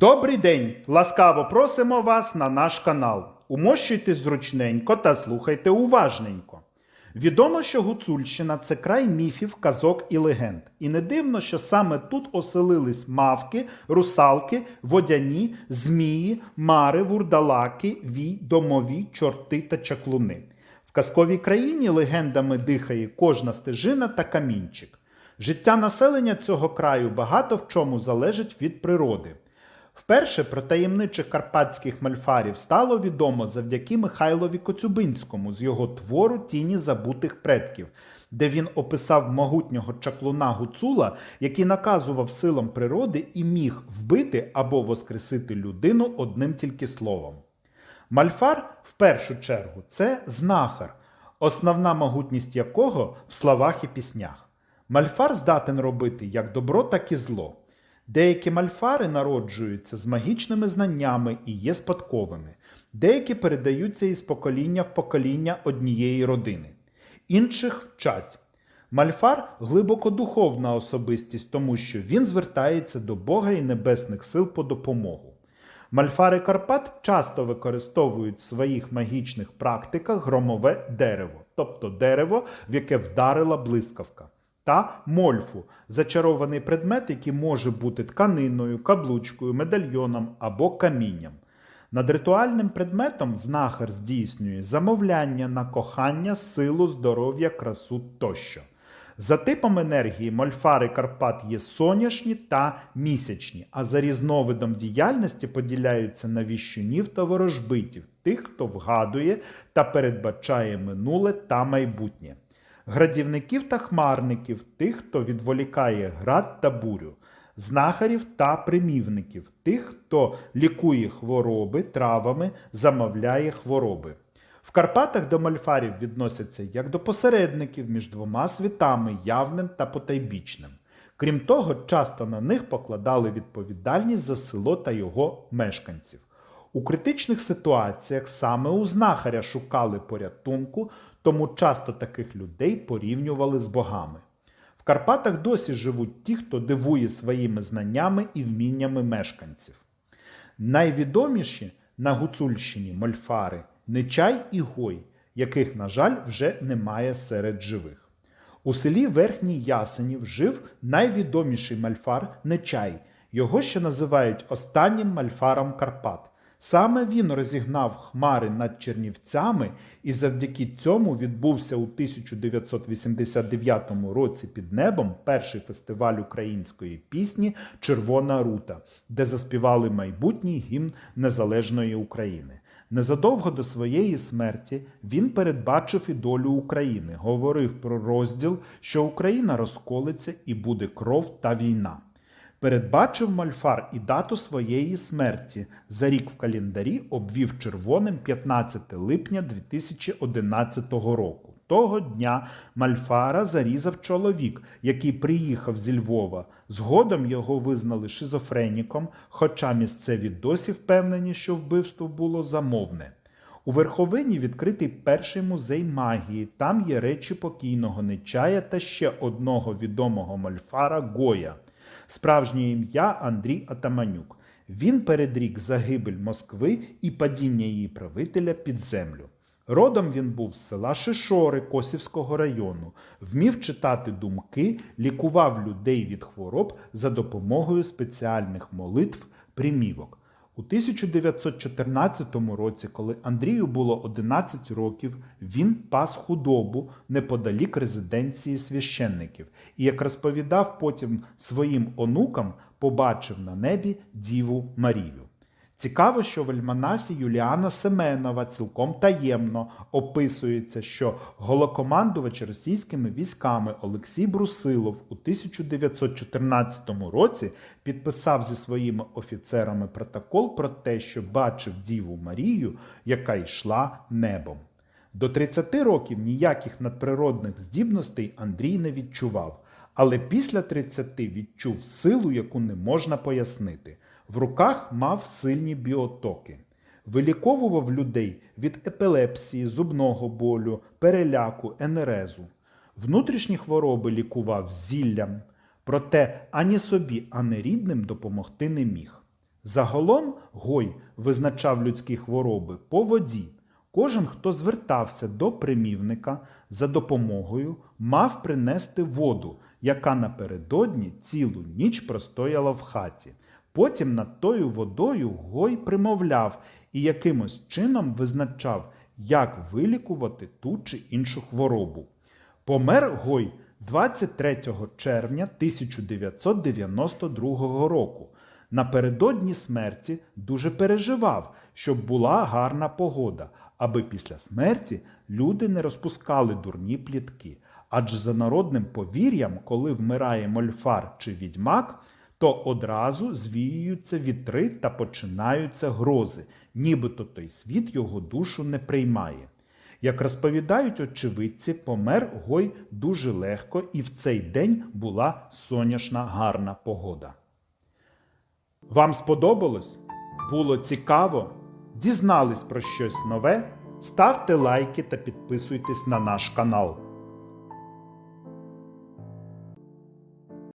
Добрий день! Ласкаво просимо вас на наш канал. Умощуйтесь зручненько та слухайте уважненько. Відомо, що Гуцульщина це край міфів, казок і легенд. І не дивно, що саме тут оселились мавки, русалки, водяні, змії, мари, вурдалаки, вій, домові, чорти та чаклуни. В казковій країні легендами дихає кожна стежина та камінчик. Життя населення цього краю багато в чому залежить від природи. Вперше про таємничих карпатських мальфарів стало відомо завдяки Михайлові Коцюбинському з його твору Тіні забутих предків, де він описав могутнього чаклуна Гуцула, який наказував силам природи і міг вбити або воскресити людину одним тільки словом. Мальфар, в першу чергу, це знахар, основна могутність якого в словах і піснях. Мальфар здатен робити як добро, так і зло. Деякі мальфари народжуються з магічними знаннями і є спадковими, деякі передаються із покоління в покоління однієї родини, інших вчать. Мальфар глибокодуховна особистість, тому що він звертається до Бога і небесних сил по допомогу. Мальфари Карпат часто використовують в своїх магічних практиках громове дерево, тобто дерево, в яке вдарила блискавка, та мольфу зачарований предмет, який може бути тканиною, каблучкою, медальйоном або камінням. Над ритуальним предметом знахар здійснює замовляння на кохання, силу, здоров'я, красу тощо. За типом енергії мольфари Карпат є сонячні та місячні, а за різновидом діяльності поділяються на віщунів та ворожбитів, тих, хто вгадує та передбачає минуле та майбутнє, градівників та хмарників, тих, хто відволікає град та бурю, знахарів та примівників, тих, хто лікує хвороби травами, замовляє хвороби. В Карпатах до мальфарів відносяться як до посередників між двома світами, явним та потайбічним. Крім того, часто на них покладали відповідальність за село та його мешканців. У критичних ситуаціях саме у знахаря шукали порятунку, тому часто таких людей порівнювали з богами. В Карпатах досі живуть ті, хто дивує своїми знаннями і вміннями мешканців. Найвідоміші на Гуцульщині мольфари Нечай і Гой, яких, на жаль, вже немає серед живих. У селі Верхній Ясенів жив найвідоміший мальфар Нечай. Його ще називають останнім мальфаром Карпат. Саме він розігнав хмари над Чернівцями, і завдяки цьому відбувся у 1989 році під небом перший фестиваль української пісні Червона рута, де заспівали майбутній гімн Незалежної України. Незадовго до своєї смерті він передбачив і долю України, говорив про розділ, що Україна розколиться і буде кров та війна. Передбачив Мальфар і дату своєї смерті. За рік в календарі обвів червоним 15 липня 2011 року. Того дня Мальфара зарізав чоловік, який приїхав зі Львова. Згодом його визнали шизофреніком, хоча місцеві досі впевнені, що вбивство було замовне. У верховині відкритий перший музей магії. Там є речі покійного Нечая та ще одного відомого мальфара Гоя. Справжнє ім'я Андрій Атаманюк. Він передрік загибель Москви і падіння її правителя під землю. Родом він був з села Шишори Косівського району, вмів читати думки, лікував людей від хвороб за допомогою спеціальних молитв, примівок. У 1914 році, коли Андрію було 11 років, він пас худобу неподалік резиденції священників і, як розповідав потім своїм онукам, побачив на небі Діву Марію. Цікаво, що в альманасі Юліана Семенова цілком таємно описується, що голокомандувач російськими військами Олексій Брусилов у 1914 році підписав зі своїми офіцерами протокол про те, що бачив Діву Марію, яка йшла небом. До 30 років ніяких надприродних здібностей Андрій не відчував, але після 30 відчув силу, яку не можна пояснити. В руках мав сильні біотоки. Виліковував людей від епілепсії, зубного болю, переляку, енерезу. Внутрішні хвороби лікував зіллям, проте ані собі, ані рідним допомогти не міг. Загалом Гой визначав людські хвороби по воді. Кожен, хто звертався до примівника за допомогою, мав принести воду, яка напередодні цілу ніч простояла в хаті. Потім над тою водою Гой примовляв і якимось чином визначав, як вилікувати ту чи іншу хворобу. Помер Гой 23 червня 1992 року. Напередодні смерті дуже переживав, щоб була гарна погода, аби після смерті люди не розпускали дурні плітки. Адже за народним повір'ям, коли вмирає мольфар чи відьмак, то одразу звіюються вітри та починаються грози, нібито той світ його душу не приймає. Як розповідають очевидці, помер Гой дуже легко, і в цей день була сонячна гарна погода. Вам сподобалось? Було цікаво? Дізнались про щось нове? Ставте лайки та підписуйтесь на наш канал.